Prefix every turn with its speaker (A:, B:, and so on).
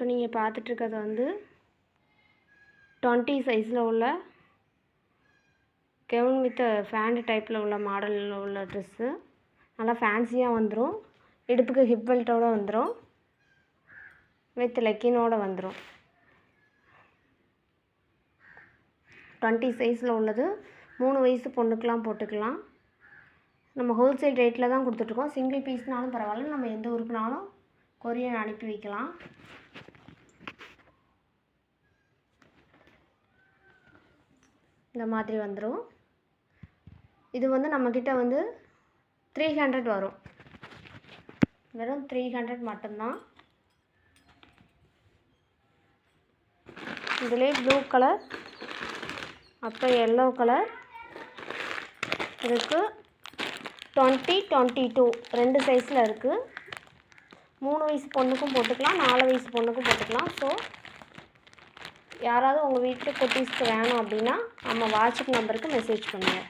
A: இப்போ நீங்கள் பார்த்துட்ருக்கிறது வந்து டுவெண்ட்டி சைஸில் உள்ள கெவுன் வித் ஃபேண்ட் டைப்பில் உள்ள மாடலில் உள்ள ட்ரெஸ்ஸு. நல்லா ஃபேன்சியாக வந்துடும் இடுப்புக்கு ஹிப் பெல்ட்டோடு வந்துடும் வித் லெக்கினோடு வந்துடும் டுவெண்ட்டி சைஸில் உள்ளது. மூணு வயசு பொண்ணுக்கெலாம் போட்டுக்கலாம். நம்ம ஹோல்சேல் ரேட்டில் தான் கொடுத்துட்ருக்கோம். சிங்கிள் பீஸ்னாலும் பரவாயில்ல. நம்ம எந்த ஊருக்குனாலும் கொரியன் அனுப்பி வைக்கலாம். இந்த மாதிரி வந்துடும் இது வந்து நம்மக்கிட்ட வந்து த்ரீ ஹண்ட்ரட் வரும். வெறும் த்ரீ ஹண்ட்ரட் மட்டும்தான். இதிலே ப்ளூ கலர் அப்புறம் எல்லோ கலர் இருக்குது டுவெண்ட்டி டுவெண்ட்டி டூ ரெண்டு சைஸில் இருக்குது மூணு வயசு பொண்ணுக்கும் போட்டுக்கலாம் நாலு வயசு பொண்ணுக்கும் போட்டுக்கலாம். ஸோ யாராவது உங்கள் வீட்டு குட்டீஸ்க்கு வேணும் அப்படின்னா நம்ம வாட்ஸ்அப் நம்பருக்கு மெசேஜ் பண்ணுங்கள்